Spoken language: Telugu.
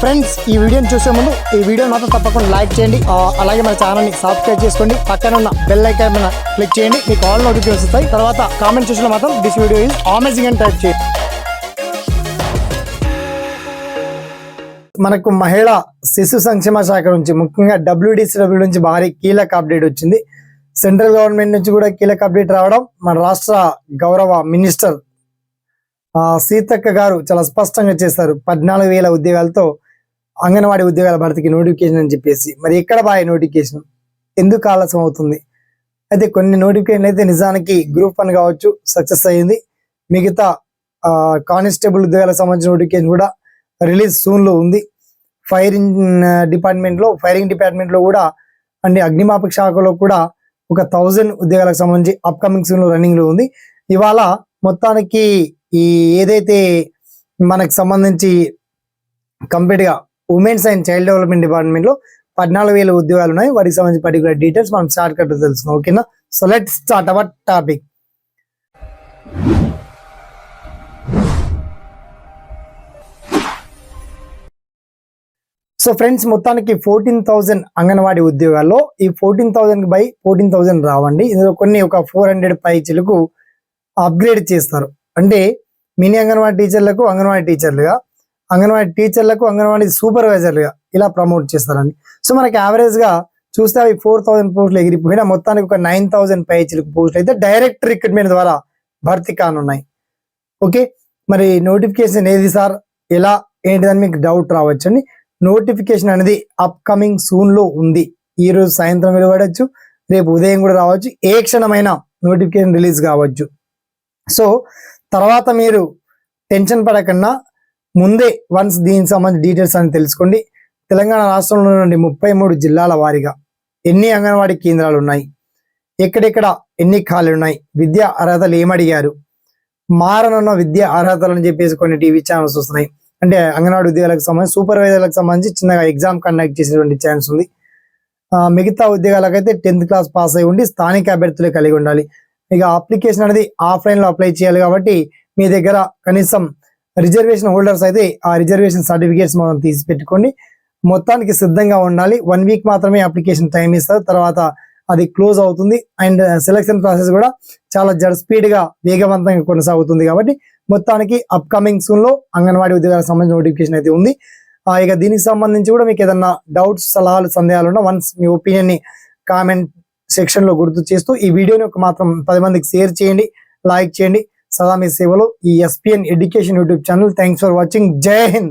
ఫ్రెండ్స్ ఈ వీడియోని చూసే ముందు ఈ వీడియో మాత్రం తప్పకుండా లైక్ చేయండి. అలాగే మన ఛానల్ని సబ్స్క్రైబ్ చేసుకోండి. పక్కన ఉన్న బెల్ ఐకాన్ మీద క్లిక్ చేయండి. మీకు ఆల్ నోటిఫికేషన్ వస్తాయి. తర్వాత కామెంట్ చూసిన మాత్రం దిస్ వీడియో ఈజ్ అమేజింగ్ అని టైప్ చేయండి. మనకు మహిళా శిశు సంక్షేమ శాఖ నుంచి ముఖ్యంగా డబ్ల్యూడిసిడబ్ల్యూ నుంచి భారీ కీలక అప్డేట్ వచ్చింది. సెంట్రల్ గవర్నమెంట్ నుంచి కూడా కీలక అప్డేట్ రావడం మన రాష్ట్ర గౌరవ మినిస్టర్ సీతక్క గారు చాలా స్పష్టంగా చేశారు. పద్నాలుగు వేల ఉద్యోగాలతో అంగన్వాడీ ఉద్యోగాల భర్తీకి నోటిఫికేషన్ అని చెప్పేసి. మరి ఎక్కడ బాయ్ నోటిఫికేషన్ ఎందుకు ఆలస్యం అవుతుంది? అయితే కొన్ని నోటిఫికేషన్ అయితే నిజానికి గ్రూప్ వన్ కావచ్చు సక్సెస్ అయ్యింది. మిగతా కానిస్టేబుల్ ఉద్యోగాలకు సంబంధించిన నోటిఫికేషన్ కూడా రిలీజ్ సూన్లో ఉంది. ఫైరింగ్ డిపార్ట్మెంట్లో ఫైరింగ్ డిపార్ట్మెంట్లో కూడా అంటే అగ్నిమాపక శాఖలో కూడా ఒక థౌజండ్ ఉద్యోగాలకు సంబంధించి అప్కమింగ్ సూన్లో రన్నింగ్లో ఉంది. ఇవాళ మొత్తానికి ఈ ఏదైతే మనకు సంబంధించి కంప్లీట్గా ఉమెన్స్ అండ్ చైల్డ్ డెవలప్మెంట్ డిపార్ట్మెంట్లో పద్నాలుగు వేల ఉద్యోగాలు ఉన్నాయి. వాటికి సంబంధించి పర్టికులర్ డీటెయిల్స్ మనం షార్ట్ కట్ తెలుసుకుందాం. ఓకేనా so let start our topic so friends మొత్తానికి ఫోర్టీన్ థౌజండ్ అంగన్వాడీ ఉద్యోగాల్లో ఈ fourteen thousand by fourteen thousand రావండి. ఇందులో కొన్ని ఒక ఫోర్ హండ్రెడ్ పైచీలకు అప్గ్రేడ్ చేస్తారు. అంటే మినీ అంగన్వాడీ టీచర్లకు అంగన్వాడీ టీచర్లుగా అంగన్వాడీ టీచర్లకు అంగన్వాడీ సూపర్వైజర్లుగా ఇలా ప్రమోట్ చేస్తారండి. సో మనకి యావరేజ్గా చూస్తే అవి ఫోర్ థౌసండ్ పోస్టులు ఎగిరిపోయినా మొత్తానికి ఒక నైన్ థౌసండ్ పేజీలకు పోస్టులు అయితే డైరెక్ట్ రిక్రూట్మెంట్ ద్వారా భర్తీ కానున్నాయి. ఓకే? మరి నోటిఫికేషన్ ఏది సార్? ఎలా? ఏంటిదని మీకు డౌట్ రావచ్చండి. నోటిఫికేషన్ అనేది అప్కమింగ్ సూన్లో ఉంది. ఈ రోజు సాయంత్రం వెలువడచ్చు రేపు ఉదయం కూడా రావచ్చు ఏ క్షణమైన నోటిఫికేషన్ రిలీజ్ కావచ్చు. సో తర్వాత మీరు టెన్షన్ పడకుండా ముందే వన్స్ దీనికి సంబంధించి డీటెయిల్స్ అని తెలుసుకోండి. తెలంగాణ రాష్ట్రంలో నుండి ముప్పై మూడు జిల్లాల వారీగా ఎన్ని అంగన్వాడీ కేంద్రాలు ఉన్నాయి ఎక్కడెక్కడ ఎన్ని ఖాళీలు ఉన్నాయి విద్యా అర్హతలు ఏమడిగారు? మారనున్న విద్యా అర్హతలు అని చెప్పేసి కొన్ని టీవీ ఛానల్స్ వస్తున్నాయి. అంటే అంగన్వాడీ ఉద్యోగాలకు సంబంధించి సూపర్వైజర్లకు సంబంధించి చిన్నగా ఎగ్జామ్ కండక్ట్ చేసేటువంటి ఛాన్స్ ఉంది. మిగతా ఉద్యోగాలకైతే టెన్త్ క్లాస్ పాస్ అయి ఉండి స్థానిక అభ్యర్థులు కలిగి ఉండాలి. ఇక అప్లికేషన్ అనేది ఆఫ్లైన్లో అప్లై చేయాలి కాబట్టి మీ దగ్గర కనీసం రిజర్వేషన్ హోల్డర్స్ అయితే ఆ రిజర్వేషన్ సర్టిఫికేట్స్ మనం తీసి పెట్టుకోండి మొత్తానికి సిద్ధంగా ఉండాలి. వన్ వీక్ మాత్రమే అప్లికేషన్ టైం ఇస్తారు. తర్వాత అది క్లోజ్ అవుతుంది. అండ్ uh, సెలక్షన్ ప్రాసెస్ కూడా చాలా జడ్ స్పీడ్గా వేగవంతంగా కొనసాగుతుంది కాబట్టి మొత్తానికి అప్కమింగ్ సూన్లో అంగన్వాడీ ఉద్యోగాలకు సంబంధించిన నోటిఫికేషన్ అయితే ఉంది. ఆ, ఇక దీనికి సంబంధించి కూడా మీకు ఏదన్నా డౌట్స్ సలహాలు సందేహాలు ఉన్నా వన్స్ మీ ఒపీనియన్ని కామెంట్ సెక్షన్లో గుర్తు చేస్తూ ఈ వీడియోని ఒక మాత్రం పది మందికి షేర్ చేయండి. లైక్ చేయండి. సదా మీ సేవలో ఈ SPN education YouTube channel. Thanks for watching Jai Hind.